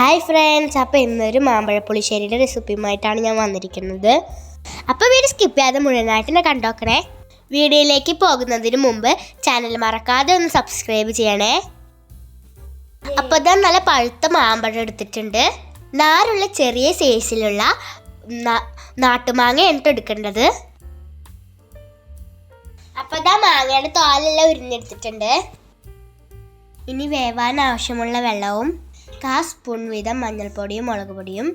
Hi friends അപ്പോൾ ഇന്നൊരു മാമ്പഴ പുളിശ്ശേരിയുടെ റെസിപ്പിയുമായിട്ടാണ് ഞാൻ വന്നിരിക്കുന്നത്. അപ്പോൾ വീഡിയോ സ്കിപ്പ് ചെയ്യാതെ മുഴുവനായിട്ട് കണ്ടോക്കണേ. വീഡിയോയിലേക്ക് പോകുന്നതിന് മുമ്പ് ചാനൽ മറക്കാതെ ഒന്ന് സബ്സ്ക്രൈബ് ചെയ്യണേ. അപ്പോൾ ഇതാ നല്ല പഴുത്ത മാമ്പഴം എടുത്തിട്ടുണ്ട്. നാരുള്ള ചെറിയ സൈസിലുള്ള നാട്ടുമാങ്ങയാണ് എടുക്കേണ്ടത്. അപ്പോൾ ഇതാ മാങ്ങയുടെ തോലെല്ലാം ഉരിഞ്ഞെടുത്തിട്ടുണ്ട്. ഇനി വേവാൻ ആവശ്യമുള്ള വെള്ളവും കാ സ്പൂൺ വീതം മഞ്ഞൾപ്പൊടിയും മുളക് പൊടിയും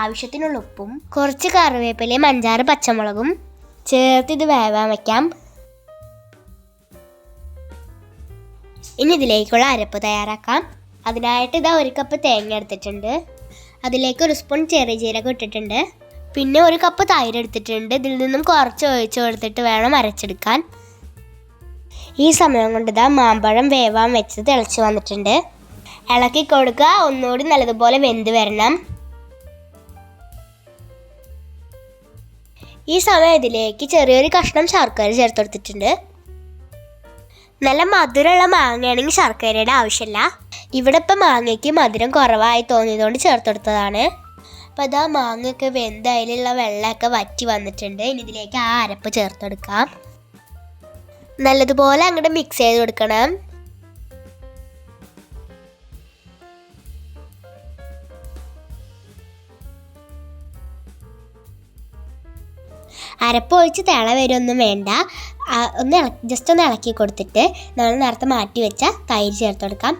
ആവശ്യത്തിനുള്ള ഉപ്പും കുറച്ച് കറിവേപ്പിലയും അഞ്ചാറ് പച്ചമുളകും ചേർത്ത് ഇത് വേവാൻ വയ്ക്കാം ഇനി ഇതിലേക്കുള്ള അരപ്പ് തയ്യാറാക്കാം. അതിനായിട്ട് ഇതാ ഒരു കപ്പ് തേങ്ങ എടുത്തിട്ടുണ്ട്. അതിലേക്ക് ഒരു സ്പൂൺ ചെറിയ ജീരകം ഇട്ടിട്ടുണ്ട്. പിന്നെ ഒരു കപ്പ് തൈര് എടുത്തിട്ടുണ്ട്. ഇതിൽ നിന്നും കുറച്ച് ഒഴിച്ചു കൊടുത്തിട്ട് വേണം അരച്ചെടുക്കാൻ. ഈ സമയം കൊണ്ട് ഇതാ മാമ്പഴം വേവാൻ വെച്ച് തിളച്ച് വന്നിട്ടുണ്ട്. ഇളക്കി കൊടുക്കുക. ഒന്നുകൂടി നല്ലതുപോലെ വെന്ത് വരണം. ഈ സമയം ഇതിലേക്ക് ചെറിയൊരു കഷ്ണം ശർക്കര ചേർത്ത് കൊടുത്തിട്ടുണ്ട്. നല്ല മധുരമുള്ള മാങ്ങയാണെങ്കിൽ ശർക്കരയുടെ ആവശ്യമില്ല. ഇവിടെ ഇപ്പം മാങ്ങയ്ക്ക് മധുരം കുറവായി തോന്നിയതുകൊണ്ട് ചേർത്ത് കൊടുത്തതാണ്. അപ്പോൾ അതാ മാങ്ങയൊക്കെ വെന്ത് അതിലുള്ള വെള്ളമൊക്കെ വറ്റി വന്നിട്ടുണ്ട്. ഇനി ഇതിലേക്ക് ആ അരപ്പ് ചേർത്ത് കൊടുക്കാം. നല്ലതുപോലെ അങ്ങോട്ട് മിക്സ് ചെയ്ത് കൊടുക്കണം. അരപ്പ് ഒഴിച്ച് തിള വരുമൊന്നും വേണ്ട. ഒന്ന് ജസ്റ്റ് ഒന്ന് ഇളക്കി കൊടുത്തിട്ട് നമ്മൾ നേരത്തെ മാറ്റി വെച്ച തൈര് ചേർത്ത് കൊടുക്കാം.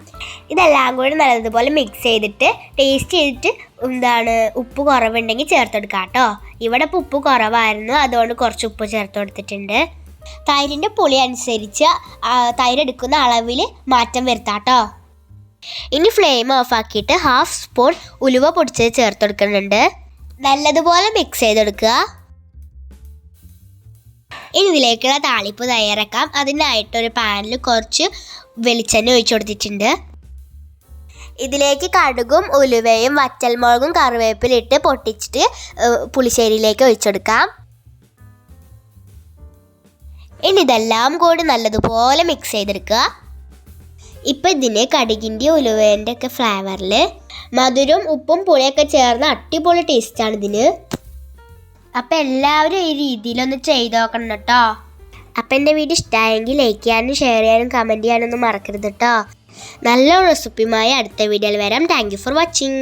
ഇതെല്ലാം കൂടി നല്ലതുപോലെ മിക്സ് ചെയ്തിട്ട് ടേസ്റ്റ് ചെയ്തിട്ട് എന്താണ് ഉപ്പ് കുറവുണ്ടെങ്കിൽ ചേർത്ത് കൊടുക്കാം കേട്ടോ. ഇവിടെ ഇപ്പോൾ ഉപ്പ് കുറവായിരുന്നു അതുകൊണ്ട് കുറച്ച് ഉപ്പ് ചേർത്ത് കൊടുത്തിട്ടുണ്ട്. തൈരിന്റെ പുളി അനുസരിച്ച് തൈരെടുക്കുന്ന അളവിൽ മാറ്റം വരുത്താം കേട്ടോ. ഇനി ഫ്ലെയിം ഓഫ് ആക്കിയിട്ട് ഹാഫ് സ്പൂൺ ഉലുവ പൊടിച്ചത് ചേർത്ത് കൊടുക്കുന്നുണ്ട്. നല്ലതുപോലെ മിക്സ് ചെയ്തെടുക്കുക ഇനി ഇതിലേക്കുള്ള താളിപ്പ് തയ്യാറാക്കാം. അതിനായിട്ടൊരു പാനിൽ കുറച്ച് വെളിച്ചെണ്ണ ഒഴിച്ചു കൊടുത്തിട്ടുണ്ട്. ഇതിലേക്ക് കടുകും ഉലുവയും വറ്റൽമുളകും കറിവേപ്പിലിട്ട് പൊട്ടിച്ചിട്ട് പുളിശ്ശേരിയിലേക്ക് ഒഴിച്ചെടുക്കാം ഇനി ഇതെല്ലാം കൂടി നല്ലതുപോലെ മിക്സ് ചെയ്തെടുക്കുക. ഇപ്പം ഇതിന് കടുകിന്റെ ഉലുവേന്റെ ഒക്കെ ഫ്ലേവറിൽ മധുരവും ഉപ്പും പുളിയൊക്കെ ചേർന്ന അടിപൊളി ടേസ്റ്റാണ് ഇതിന് അപ്പം എല്ലാവരും ഈ രീതിയിലൊന്ന് ചെയ്ത് നോക്കണം കേട്ടോ. അപ്പം എന്റെ വീഡിയോ ഇഷ്ടമായെങ്കിൽ ലൈക്ക് ചെയ്യാനും ഷെയർ ചെയ്യാനും കമന്റ് ചെയ്യാനൊന്നും മറക്കരുത് കേട്ടോ. നല്ല റെസിപ്പിയുമായി അടുത്ത വീഡിയോയിൽ വരാം. Thank for watching